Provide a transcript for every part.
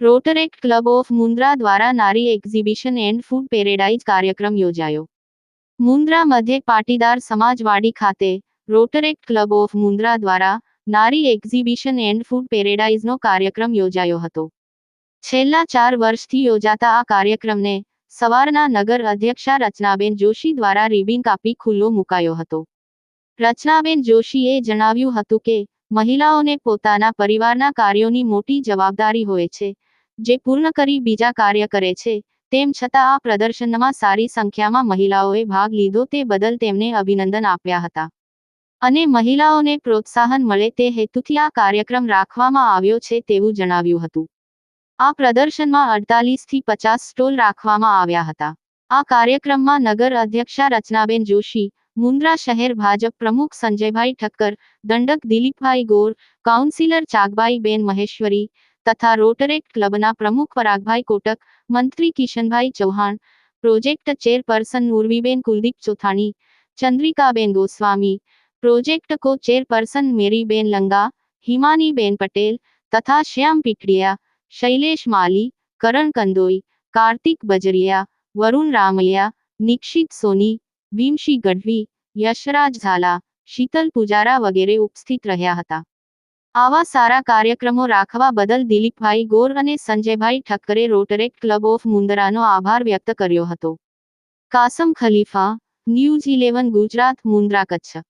રોટરેક્ટ club of Mundra દ્વારા નારી exhibition and food paradise કાર્યક્રમ યોજાયો મુન્દ્રા મધ્ય પાટીદાર સમાજવાડી ખાતે રોટરેક્ટ ક્લબ ઓફ મુન્દ્રા દ્વારા નારી એક્ઝિબિશન એન્ડ ફૂડ પેરેડાઇઝનો કાર્યક્રમ યોજાયો હતો છેલ્લા ચાર વર્ષથી યોજાતા આ કાર્યક્રમને સવારના નગર અધ્યક્ષા રચનાબેન જોશી દ્વારા રિબિન કાપી ખુલ્લો મુકાયો હતો. રચનાબેન જોશીએ જણાવ્યું હતું કે, મહિલાઓને પોતાના પરિવારના કાર્યોની મોટી જવાબદારી હોય છે, જે પૂર્ણ કરી બીજા કાર્ય કરે છે, તેમ છતાં આ પ્રદર્શનમાં સારી સંખ્યામાં મહિલાઓએ ભાગ લીધો તે બદલ તેમને અભિનંદન આપ્યા હતા. અને મહિલાઓને પ્રોત્સાહન મળે તે હેતુથી આ કાર્યક્રમ રાખવામાં આવ્યો છે તેવું જણાવ્યું હતું. આ પ્રદર્શનમાં અડતાલીસથી પચાસ સ્ટોલ રાખવામાં આવ્યા હતા. આ કાર્યક્રમમાં નગર અધ્યક્ષા રચનાબેન જોશી, મુન્દ્રા શહેર ભાજપ પ્રમુખ સંજયભાઈ ઠક્કર, દંડક દિલીપભાઈ ગોર, કાઉન્સિલર ચાગબાઈબેન મહેશ્વરી તથા રોટરેક્ટ ક્લબના પ્રમુખ પરાગભાઈ કોટક, મંત્રી Kishanbhai Chauhan, project chairperson Urviben Kuldeep Chothani, Chandrikaben Goswami, project co chairperson Meriben Langa, Himaniben Patel તથા શ્યામ પીઠડિયા શૈલેષ માલી, કરણ કંદોઈ, કાર્તિક બજરિયા, વરુણ રામૈયા નિક્ષિત સોની ભીમશી ગઢવી, યશરાજ ઝાલા, શીતલ પુજારા વગેરે ઉપસ્થિત રહ્યા હતા. આવા સારા કાર્યક્રમો રાખવા બદલ દિલીપભાઈ ગોર અને સંજયભાઈ ઠક્કરે રોટરેક્ટ ક્લબ ઓફ મુન્દ્રાનો આભાર વ્યક્ત કર્યો હતો. Kasam Khalifa, news eleven Gujarat Mundra Kutch.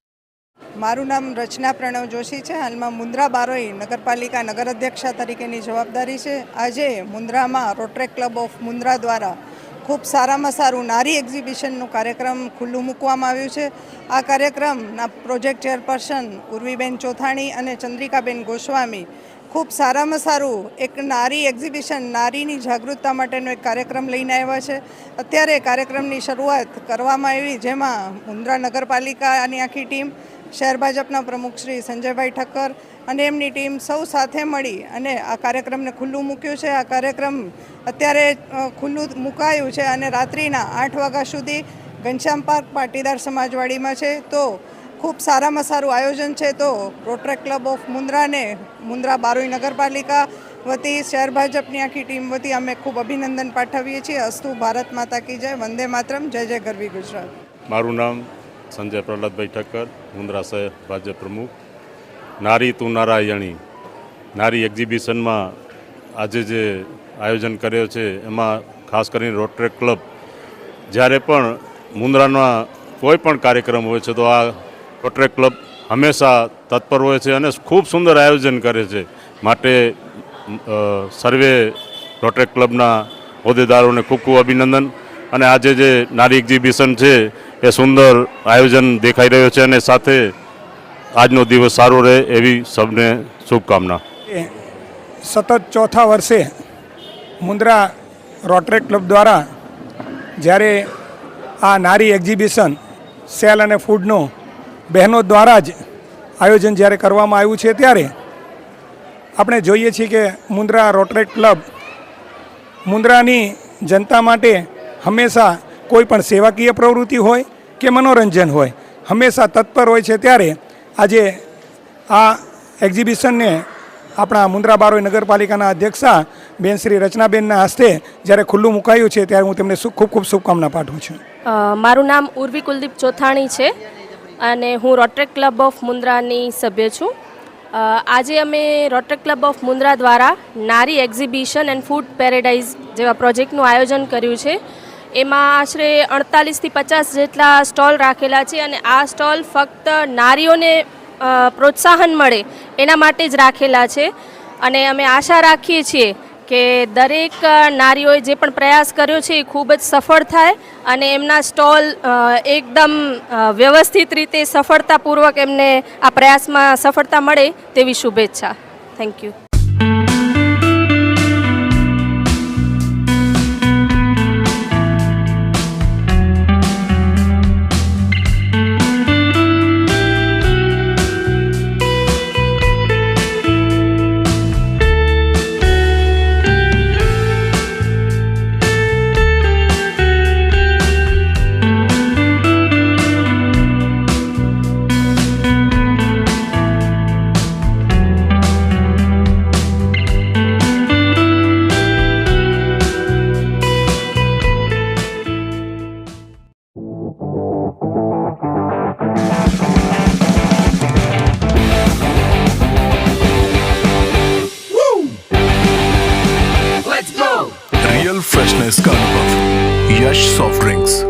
મારું નામ રચના પ્રણવ જોશી છે. હાલમાં મુન્દ્રા બારોઈ નગરપાલિકા નગર અધ્યક્ષા તરીકેની જવાબદારી છે. આજે મુન્દ્રામાં રોટરેક ક્લબ ઓફ મુન્દ્રા દ્વારા ખૂબ સારામાં સારું નારી એક્ઝિબિશનનું કાર્યક્રમ ખુલ્લું મૂકવામાં આવ્યું છે. આ કાર્યક્રમના પ્રોજેક્ટ ચેરપર્સન ઉર્વીબેન ચોથાણી અને ચંદ્રિકાબેન ગોસ્વામી ખૂબ સારામાં સારું એક નારી એક્ઝિબિશન નારીની જાગૃતતા માટેનો એક કાર્યક્રમ લઈને આવ્યા છે. અત્યારે કાર્યક્રમની શરૂઆત કરવામાં આવી, જેમાં મુન્દ્રા નગરપાલિકાની આખી ટીમ શહેર ભાજપના પ્રમુખ શ્રી સંજયભાઈ ઠક્કર અને એમની ટીમ સૌ સાથે મળી અને આ કાર્યક્રમને ખુલ્લું મૂક્યું છે. આ કાર્યક્રમ અત્યારે ખુલ્લું મુકાયું છે અને રાત્રિના આઠ વાગ્યા સુધી ઘનશ્યામ પાર્ક પાટીદાર સમાજવાડીમાં છે. તો ખૂબ સારામાં સારું આયોજન છે. તો રોટરેક ક્લબ ઓફ મુન્દ્રાને મુન્દ્રા બારોઈ નગરપાલિકા વતી, શહેર ભાજપની આખી ટીમ વતી અમે ખૂબ અભિનંદન પાઠવીએ છીએ. અસ્તુ ભારત માતા કી જય, વંદે માતરમ, જય જય ગરવી ગુજરાત. મારું નામ સંજય પ્રહલાદભાઈ ઠક્કર, મુન્દ્રા શહેર ભાજપ પ્રમુખ. નારી તું નારાયણી. નારી એક્ઝિબિશનમાં આજે જે આયોજન કર્યો છે, એમાં ખાસ કરીને રોટરેક ક્લબ, જ્યારે પણ મુન્દ્રાના કોઈ પણ કાર્યક્રમ હોય છે, તો આ રોટરેક ક્લબ હંમેશા તત્પર હોય છે અને ખૂબ સુંદર આયોજન કરે છે. માટે સર્વે રોટરેક ક્લબના હોદ્દેદારોને ખૂબ ખૂબ અભિનંદન. અને આજે જે નારી એક્ઝિબિશન છે, એ સુંદર આયોજન દેખાઈ રહ્યો છે અને સાથે આજનો દિવસ સારો રહે એવી સૌને શુભકામના. સતત ચોથા વર્ષે મુન્દ્રા રોટરેક ક્લબ દ્વારા જ્યારે આ નારી એક્ઝિબિશન સેલ અને ફૂડનું બહેનો દ્વારા જ આયોજન જ્યારે કરવામાં આવ્યું છે ત્યારે આપણે જોઈએ છીએ કે મુન્દ્રા રોટરેક ક્લબ મુન્દ્રાની જનતા માટે હંમેશા કોઈ પણ સેવાકીય પ્રવૃત્તિ હોય કે મનોરંજન હોય, હંમેશા તત્પર હોય છે ત્યારે આજે આ એક્ઝિબિશનને આપણા મુન્દ્રા બારોઈ નગરપાલિકાના અધ્યક્ષા બેન શ્રી રચનાબેનના હસ્તે જ્યારે ખુલ્લું મુકાયું છે ત્યારે હું તેમને ખૂબ ખૂબ શુભકામના પાઠવું છું. મારું નામ ઉર્વી કુલદીપ ચોથાણી છે અને હું રોટરેક ક્લબ ઓફ મુન્દ્રાની સભ્ય છું. આજે અમે રોટરેક ક્લબ ઓફ મુન્દ્રા દ્વારા નારી એક્ઝિબિશન એન્ડ ફૂડ પેરેડાઇઝ જેવા પ્રોજેક્ટનું આયોજન કર્યું છે. એમાં આશરે અડતાલીસથી પચાસ જેટલા સ્ટોલ રાખેલા છે અને આ સ્ટોલ ફક્ત નારીઓને પ્રોત્સાહન મળે એના માટે જ રાખેલા છે. અને અમે આશા રાખીએ છીએ કે દરેક નારીઓએ જે પણ પ્રયાસ કર્યો છે એ ખૂબ જ સફળ થાય અને એમના સ્ટોલ એકદમ વ્યવસ્થિત રીતે સફળતાપૂર્વક એમને આ પ્રયાસમાં સફળતા મળે તેવી શુભેચ્છા. Thank you. Discover Yash Soft Drinks.